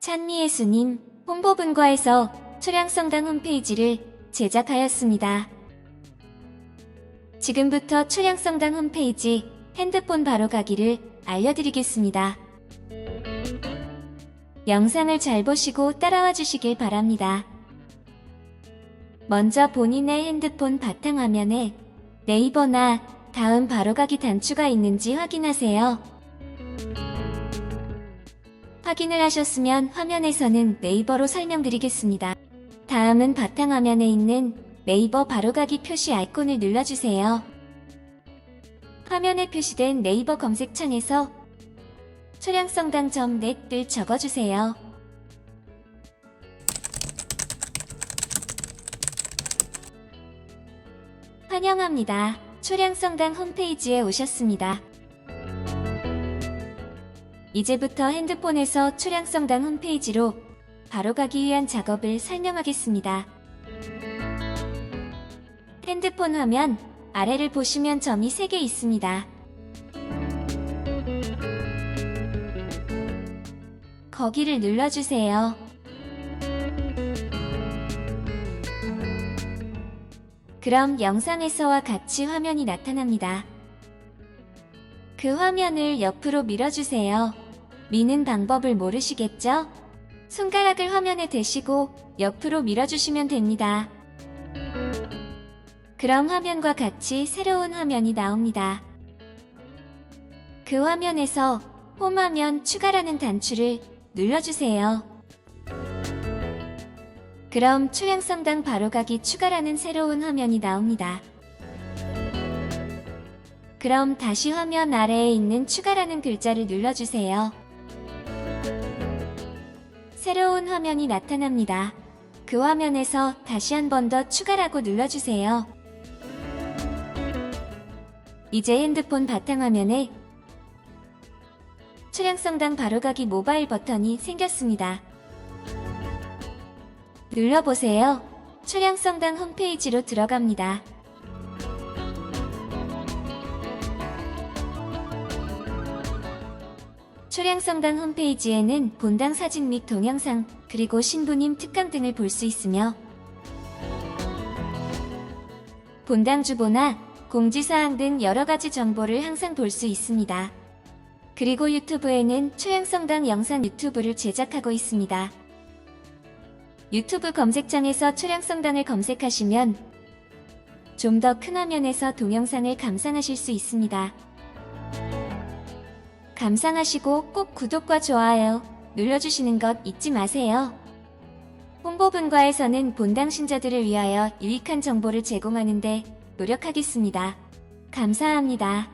찬미예수님 홍보분과에서 초량성당 홈페이지를 제작하였습니다. 지금부터 초량성당 홈페이지 핸드폰 바로 가기를 알려드리겠습니다. 영상을 잘 보시고 따라와 주시길 바랍니다. 먼저 본인의 핸드폰 바탕화면에 네이버나 다음 바로가기 단추가 있는지 확인하세요. 확인을 하셨으면 화면에서는 네이버로 설명드리겠습니다. 다음은 바탕화면에 있는 네이버 바로가기 표시 아이콘을 눌러주세요. 화면에 표시된 네이버 검색창에서 초량성당.net을 적어주세요. 환영합니다. 초량성당 홈페이지에 오셨습니다. 이제부터 핸드폰에서 초량성당 홈페이지로 바로 가기 위한 작업을 설명하겠습니다. 핸드폰 화면 아래를 보시면 점이 3개 있습니다. 거기를 눌러주세요. 그럼 영상에서와 같이 화면이 나타납니다. 그 화면을 옆으로 밀어주세요. 미는 방법을 모르시겠죠? 손가락을 화면에 대시고 옆으로 밀어주시면 됩니다. 그럼 화면과 같이 새로운 화면이 나옵니다. 그 화면에서 홈화면 추가라는 단추를 눌러주세요. 그럼 초양성당 바로가기 추가라는 새로운 화면이 나옵니다. 그럼 다시 화면 아래에 있는 추가라는 글자를 눌러주세요. 새로운 화면이 나타납니다. 그 화면에서 다시 한 번 더 추가라고 눌러주세요. 이제 핸드폰 바탕화면에 출향성당 바로가기 모바일 버튼이 생겼습니다. 눌러보세요. 출향성당 홈페이지로 들어갑니다. 초량성당 홈페이지에는 본당 사진 및 동영상, 그리고 신부님 특강 등을 볼 수 있으며 본당 주보나 공지사항 등 여러 가지 정보를 항상 볼 수 있습니다. 그리고 유튜브에는 초양성당 영상 유튜브를 제작하고 있습니다. 유튜브 검색창에서 초량성당을 검색하시면 좀 더 큰 화면에서 동영상을 감상하실 수 있습니다. 감상하시고 꼭 구독과 좋아요 눌러주시는 것 잊지 마세요. 홍보분과에서는 본당 신자들을 위하여 유익한 정보를 제공하는데 노력하겠습니다. 감사합니다.